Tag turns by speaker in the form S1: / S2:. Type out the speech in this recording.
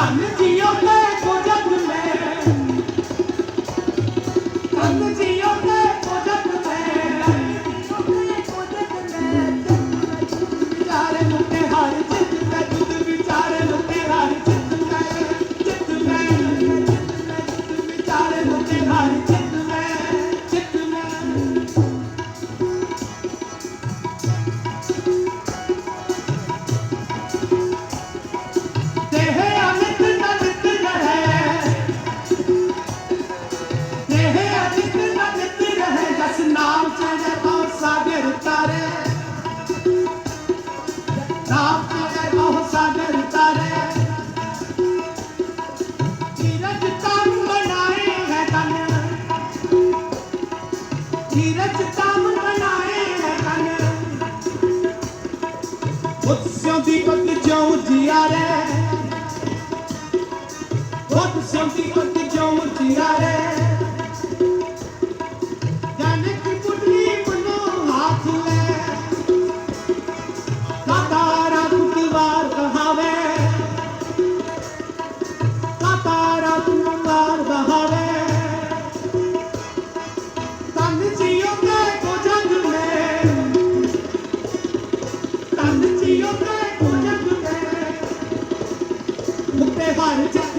S1: Amen. ਧੀਰਜ ਤਾਮ ਬਣਾਏ ਹੈ ਉਤਸਿਓ ਦੀਪਕ হয়